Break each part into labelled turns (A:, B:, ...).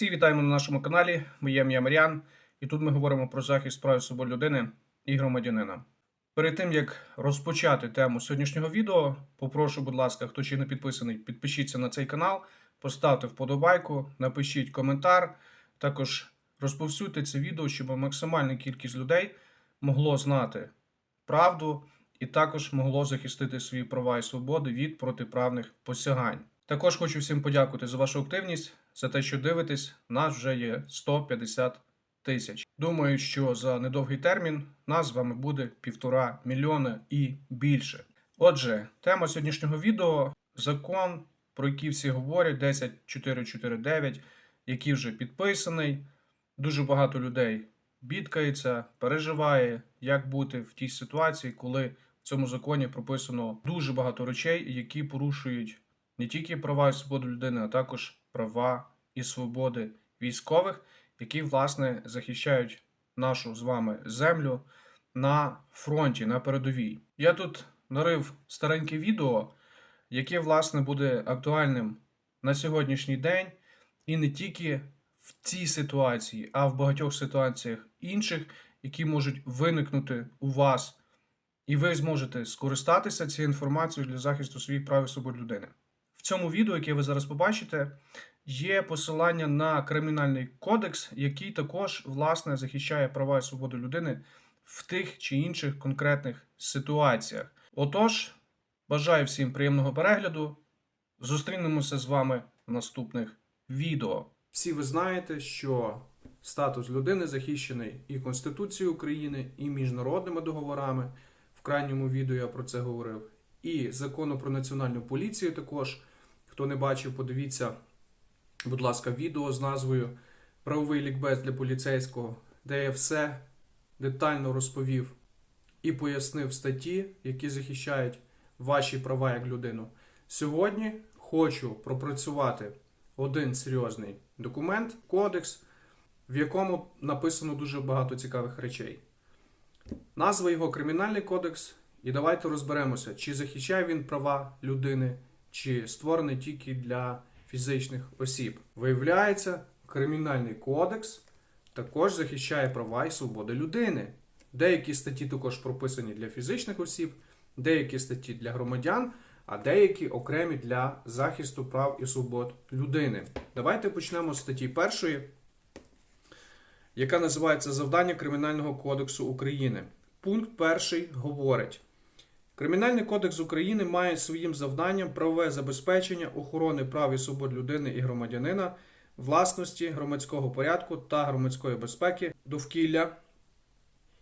A: Всі вітаємо на нашому каналі. Моє ім'я Мар'ян, і тут ми говоримо про захист прав і свобод людини і громадянина. Перед тим як розпочати тему сьогоднішнього відео, попрошу, будь ласка, хто ще не підписаний, підпишіться на цей канал, поставте вподобайку, напишіть коментар. Також розповсюдьте це відео, щоб максимальна кількість людей могло знати правду і також могло захистити свої права і свободи від протиправних посягань. Також хочу всім подякувати за вашу активність, за те, що дивитесь. Нас вже є 150 тисяч. Думаю, що за недовгий термін нас з вами буде півтора мільйона і більше. Отже, тема сьогоднішнього відео закон, про який всі говорять, 10449, який вже підписаний. Дуже багато людей бідкається, переживає, як бути в тій ситуації, коли в цьому законі прописано дуже багато речей, які порушують не тільки права і свободи людини, а також права і свободи військових, які власне захищають нашу з вами землю на фронті, на передовій. Я тут нарив стареньке відео, яке власне буде актуальним на сьогоднішній день, і не тільки в цій ситуації, а в багатьох ситуаціях інших, які можуть виникнути у вас, і ви зможете скористатися цією інформацією для захисту своїх прав і свобод людини. В цьому відео, яке ви зараз побачите, є посилання на кримінальний кодекс, який також власне захищає права і свободи людини в тих чи інших конкретних ситуаціях. Отож, бажаю всім приємного перегляду. Зустрінемося з вами в наступних відео. Всі ви знаєте, що статус людини захищений і Конституцією України, і міжнародними договорами. В крайньому відео я про це говорив. І закону про національну поліцію також. Хто не бачив, подивіться, будь ласка, відео з назвою Правовий лікбез для поліцейського, де я все детально розповів і пояснив статті, які захищають ваші права як людину. Сьогодні хочу пропрацювати один серйозний документ, кодекс, в якому написано дуже багато цікавих речей. Назва його Кримінальний кодекс. І давайте розберемося, чи захищає він права людини, чи створений тільки для фізичних осіб. Виявляється, Кримінальний кодекс також захищає права і свободи людини. Деякі статті також прописані для фізичних осіб, деякі статті для громадян, а деякі окремі для захисту прав і свобод людини. Давайте почнемо з статті першої, яка називається Завдання Кримінального кодексу України. Пункт перший говорить. Кримінальний кодекс України має своїм завданням правове забезпечення охорони прав і свобод людини і громадянина, власності, громадського порядку та громадської безпеки, довкілля,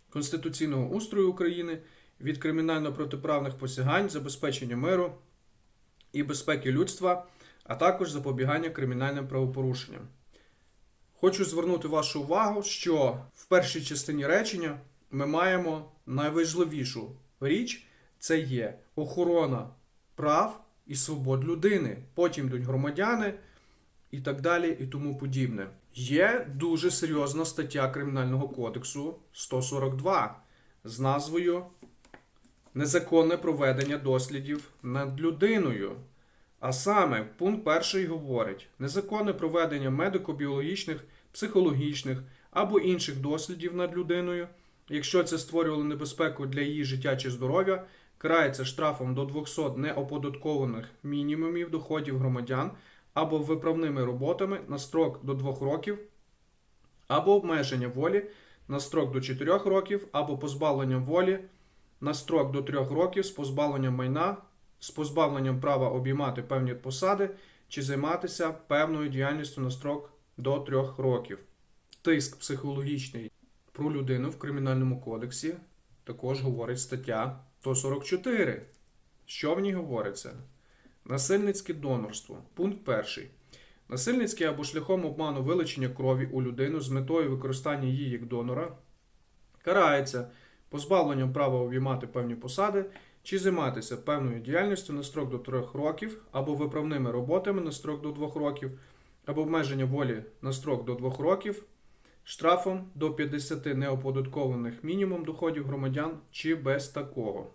A: конституційного устрою України від кримінально-протиправних посягань, забезпечення миру і безпеки людства, а також запобігання кримінальним правопорушенням. Хочу звернути вашу увагу, що в першій частині речення ми маємо найважливішу річ це є охорона прав і свобод людини. Потім йдуть громадяни і так далі, і тому подібне. Є дуже серйозна стаття Кримінального кодексу 142 з назвою Незаконне проведення дослідів над людиною. А саме, пункт перший говорить: незаконне проведення медико-біологічних, психологічних або інших дослідів над людиною, якщо це створювало небезпеку для її життя чи здоров'я, карається штрафом до 200 неоподаткованих мінімумів доходів громадян або виправними роботами на строк до 2 років, або обмеження волі на строк до 4 років, або позбавлення волі на строк до 3 років з позбавленням майна, з позбавленням права обіймати певні посади чи займатися певною діяльністю на строк до 3 років. Тиск психологічний про людину в Кримінальному кодексі також говорить стаття 144. Що в ній говориться? Насильницьке донорство. Пункт перший. Насильницьке або шляхом обману вилучення крові у людину з метою використання її як донора карається позбавленням права обіймати певні посади чи займатися певною діяльністю на строк до 3 років, або виправними роботами на строк до 2 років, або обмеження волі на строк до 2 років, штрафом до 50 неоподаткованих мінімум доходів громадян чи без такого.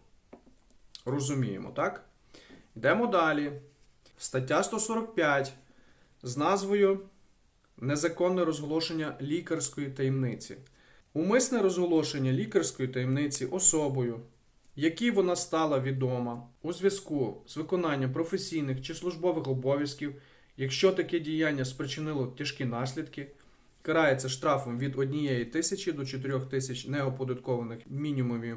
A: Розуміємо, так? Йдемо далі. Стаття 145 з назвою незаконне розголошення лікарської таємниці. Умисне розголошення лікарської таємниці особою, якій вона стала відома у зв'язку з виконанням професійних чи службових обов'язків, якщо таке діяння спричинило тяжкі наслідки, карається штрафом від 1 тисячі до 4 тисяч неоподаткованих мінімумів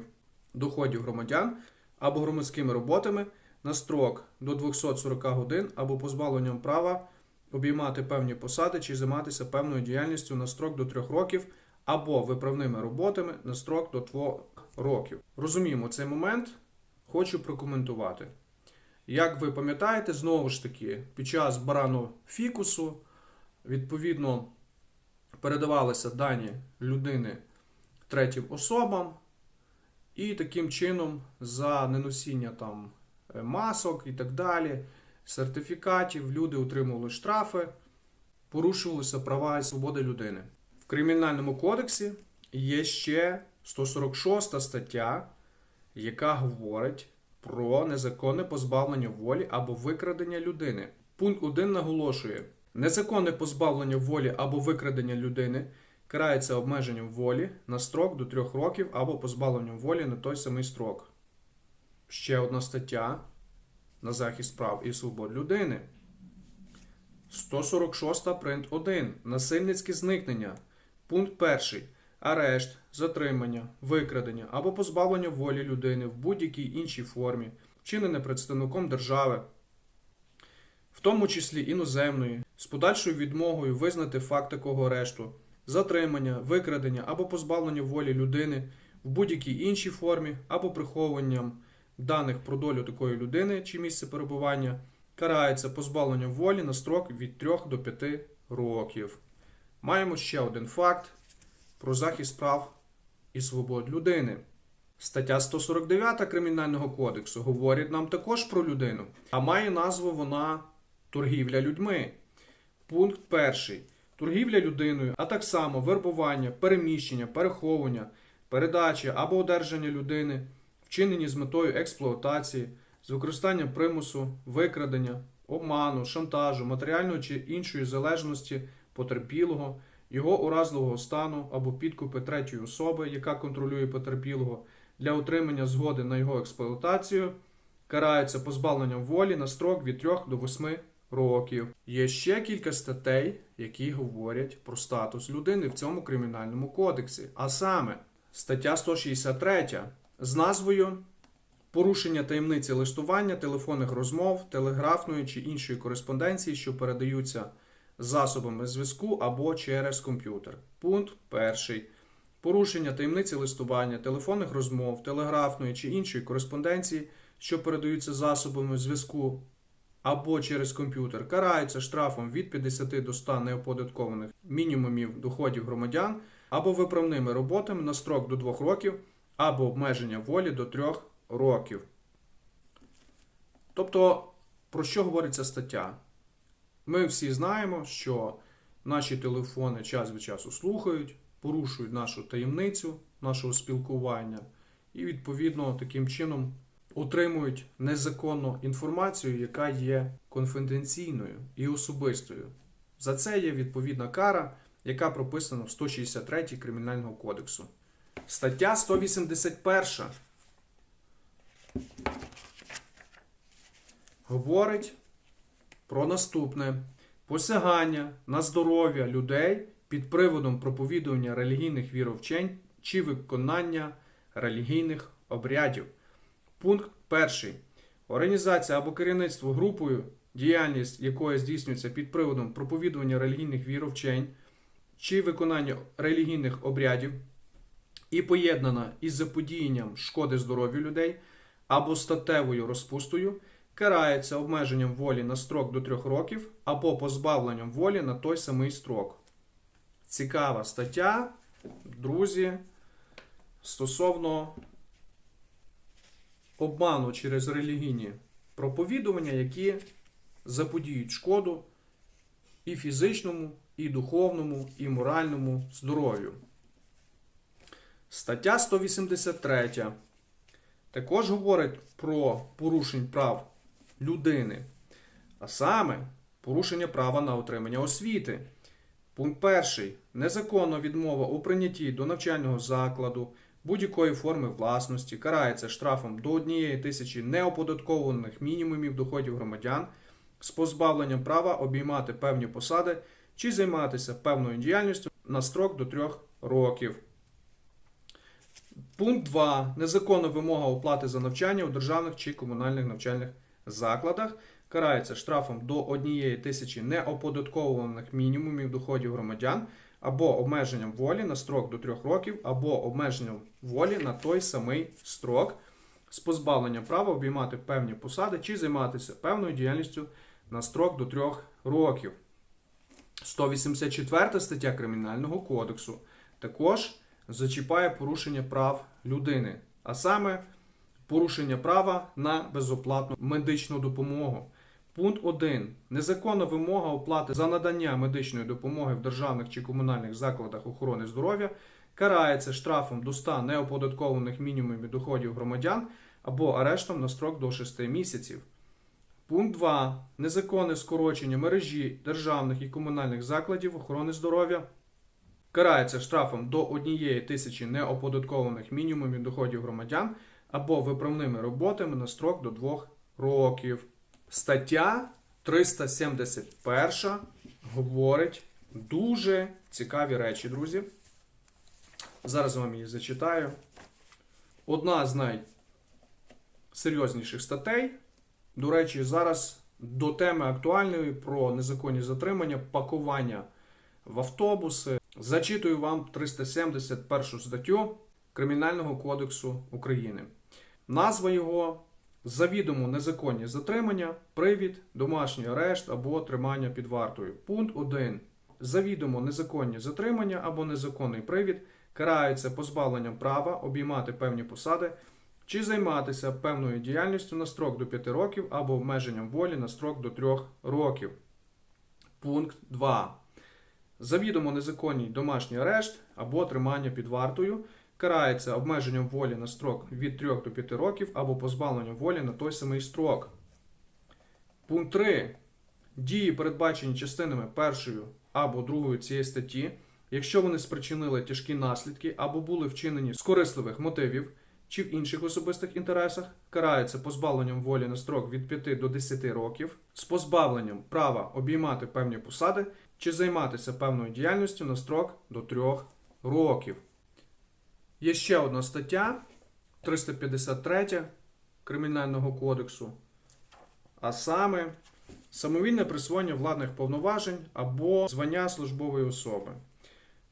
A: доходів громадян або громадськими роботами на строк до 240 годин або позбавленням права обіймати певні посади чи займатися певною діяльністю на строк до 3 років або виправними роботами на строк до 2 років. Розуміємо цей момент, хочу прокоментувати. Як ви пам'ятаєте, знову ж таки, під час барану фікусу, відповідно, передавалися дані людини третім особам, і таким чином за неносіння там е, масок і так далі, сертифікатів, люди отримували штрафи, порушувалися права і свободи людини. В Кримінальному кодексі є ще 146 стаття, яка говорить про незаконне позбавлення волі або викрадення людини. Пункт 1 наголошує: незаконне позбавлення волі або викрадення людини карається обмеженням волі на строк до 3 років або позбавленням волі на той самий строк. Ще одна стаття на захист прав і свобод людини. 146 принт 1. Насильницьке зникнення. Пункт 1. Арешт, затримання, викрадення або позбавлення волі людини в будь-якій іншій формі, вчинене представником держави, в тому числі іноземної, з подальшою відмогою визнати факт такого арешту, затримання, викрадення або позбавлення волі людини в будь-якій іншій формі або приховуванням даних про долю такої людини чи місце перебування, карається позбавленням волі на строк від 3 до 5 років. Маємо ще один факт про захист прав і свобод людини. Стаття 149 Кримінального кодексу говорить нам також про людину, а має назву вона торгівля людьми. Пункт 1. Торгівля людиною, а так само вербування, переміщення, переховування, передача або одержання людини, вчинені з метою експлуатації, з використанням примусу, викрадення, обману, шантажу, матеріальної чи іншої залежності потерпілого, його уразливого стану або підкупи третьої особи, яка контролює потерпілого, для отримання згоди на його експлуатацію, карається позбавленням волі на строк від 3 до 8 років. Є ще кілька статей, які говорять про статус людини в цьому кримінальному кодексі. А саме стаття 163 з назвою Порушення таємниці листування, телефонних розмов, телеграфної чи іншої кореспонденції, що передаються засобами зв'язку або через комп'ютер. Пункт 1. Порушення таємниці листування, телефонних розмов, телеграфної чи іншої кореспонденції, що передаються засобами зв'язку або через комп'ютер, карається штрафом від 50 до 100 неоподаткованих мінімумів доходів громадян або виправними роботами на строк до 2 років, або обмеження волі до 3 років. Тобто, про що говорить ця стаття? Ми всі знаємо, що наші телефони час від часу слухають, порушують нашу таємницю, нашого спілкування, і, відповідно, таким чином отримують незаконну інформацію, яка є конфіденційною і особистою. За це є відповідна кара, яка прописана в 163 Кримінального кодексу. Стаття 181 говорить про наступне посягання на здоров'я людей під приводом проповідування релігійних віровчень чи виконання релігійних обрядів. Пункт 1. Організація або керівництво групою, діяльність якої здійснюється під приводом проповідування релігійних віровчень чи виконання релігійних обрядів і поєднана із заподіянням шкоди здоров'ю людей або статевою розпустою, карається обмеженням волі на строк до 3 років або позбавленням волі на той самий строк. Цікава стаття, друзі, стосовно обману через релігійні проповідування, які заподіють шкоду і фізичному, і духовному, і моральному здоров'ю. Стаття 183 також говорить про порушень прав людини, а саме порушення права на отримання освіти. Пункт перший. Незаконна відмова у прийнятті до навчального закладу будь-якої форми власності карається штрафом до 1 тисячі неоподаткованих мінімумів доходів громадян з позбавленням права обіймати певні посади чи займатися певною діяльністю на строк до 3 років. Пункт 2. Незаконна вимога оплати за навчання у державних чи комунальних навчальних закладах карається штрафом до 1 тисячі неоподаткованих мінімумів доходів громадян або обмеженням волі на строк до 3 років, або обмеженням волі на той самий строк з позбавленням права обіймати певні посади чи займатися певною діяльністю на строк до 3 років. 184 стаття Кримінального кодексу також зачіпає порушення прав людини, а саме порушення права на безоплатну медичну допомогу. Пункт 1. Незаконна вимога оплати за надання медичної допомоги в державних чи комунальних закладах охорони здоров'я карається штрафом до 100 неоподаткованих мінімумів доходів громадян або арештом на строк до 6 місяців. Пункт 2. Незаконне скорочення мережі державних і комунальних закладів охорони здоров'я карається штрафом до 1 тисячі неоподаткованих мінімумів доходів громадян або виправними роботами на строк до 2 років. Стаття 371 говорить дуже цікаві речі, друзі. Зараз вам її зачитаю. Одна з найсерйозніших статей. До речі, зараз до теми актуальної про незаконні затримання, пакування в автобуси. Зачитую вам 371 статтю Кримінального кодексу України. Назва його завідомо незаконні затримання, привід, домашній арешт або тримання під вартою. Пункт 1. Завідомо незаконні затримання або незаконний привід караються позбавленням права обіймати певні посади чи займатися певною діяльністю на строк до 5 років або обмеженням волі на строк до 3 років. Пункт 2. Завідомо незаконний домашній арешт або тримання під вартою карається обмеженням волі на строк від 3 до 5 років або позбавленням волі на той самий строк. Пункт 3. Дії, передбачені частинами 1 або 2 цієї статті, якщо вони спричинили тяжкі наслідки або були вчинені з корисливих мотивів чи в інших особистих інтересах, караються позбавленням волі на строк від 5 до 10 років, з позбавленням права обіймати певні посади чи займатися певною діяльністю на строк до 3 років. Є ще одна стаття 353 Кримінального кодексу, а саме самовільне присвоєння владних повноважень або звання службової особи.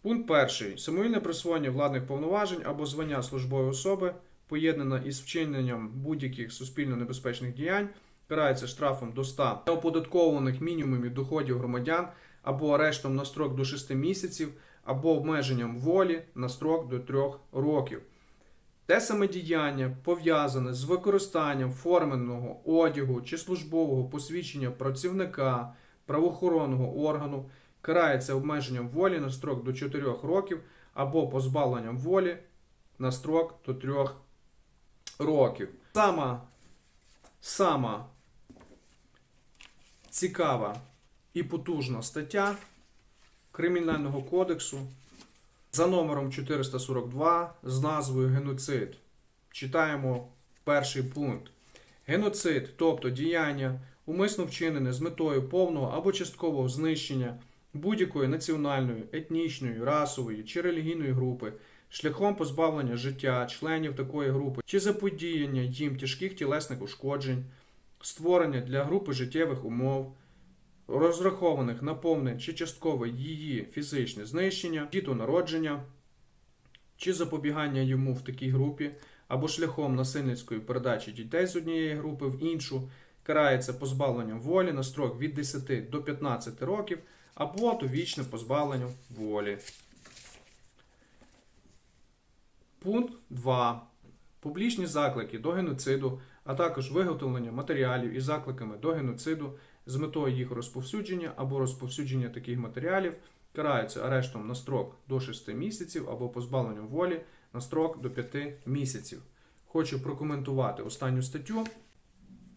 A: Пункт перший. Самовільне присвоєння владних повноважень або звання службової особи, поєднане із вчиненням будь-яких суспільно небезпечних діянь, карається штрафом до 100 неоподаткованих мінімумів доходів громадян або арештом на строк до 6 місяців, або обмеженням волі на строк до 3 років. Те саме діяння пов'язане з використанням форменого одягу чи службового посвідчення працівника правоохоронного органу карається обмеженням волі на строк до 4 років або позбавленням волі на строк до 3 років. Сама, сама цікава і потужна стаття Кримінального кодексу за номером 442 з назвою Геноцид. Читаємо перший пункт. Геноцид, тобто діяння, умисно вчинене з метою повного або часткового знищення будь-якої національної, етнічної, расової чи релігійної групи, шляхом позбавлення життя членів такої групи чи заподіяння їм тяжких тілесних ушкоджень, створення для групи життєвих умов розрахованих на повне чи часткове її фізичне знищення, дітонародження чи запобігання йому в такій групі, або шляхом насильницької передачі дітей з однієї групи в іншу, карається позбавленням волі на строк від 10 до 15 років, або довічне позбавлення волі. Пункт 2. Публічні заклики до геноциду, а також виготовлення матеріалів із закликами до геноциду з метою їх розповсюдження або розповсюдження таких матеріалів караються арештом на строк до 6 місяців або позбавленням волі на строк до 5 місяців. Хочу прокоментувати останню статтю.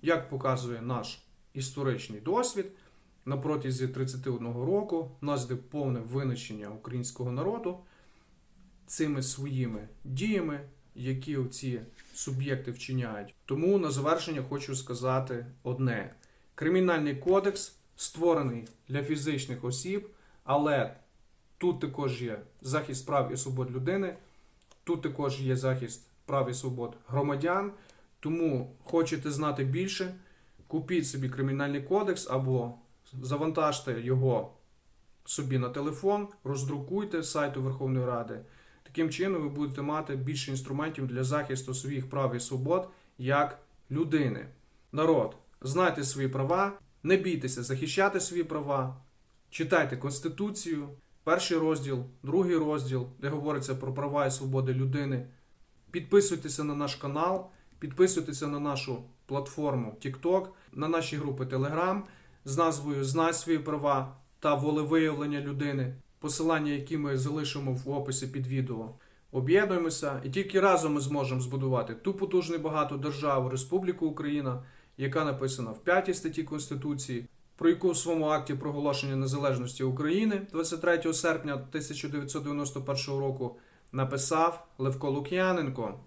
A: Як показує наш історичний досвід, на протязі 31 року. Йде повне винищення українського народу цими своїми діями, які ці суб'єкти вчиняють. Тому на завершення хочу сказати одне: кримінальний кодекс створений для фізичних осіб, але тут також є захист прав і свобод людини, тут також є захист прав і свобод громадян. Тому хочете знати більше, купіть собі кримінальний кодекс або завантажте його собі на телефон, роздрукуйте з сайту Верховної Ради. Таким чином ви будете мати більше інструментів для захисту своїх прав і свобод як людини. Народ, знайте свої права, не бійтеся захищати свої права, читайте Конституцію, перший розділ, другий розділ, де говориться про права і свободи людини. Підписуйтеся на наш канал, підписуйтеся на нашу платформу TikTok, на наші групи Telegram з назвою Знай свої права та волевиявлення людини, посилання, які ми залишимо в описі під відео. Об'єднуємося і тільки разом ми зможемо збудувати ту потужну і багату державу Республіку Україна, яка написана в 5 статті Конституції, про яку в своєму акті проголошення незалежності України 23 серпня 1991 року написав Левко Лук'яненко.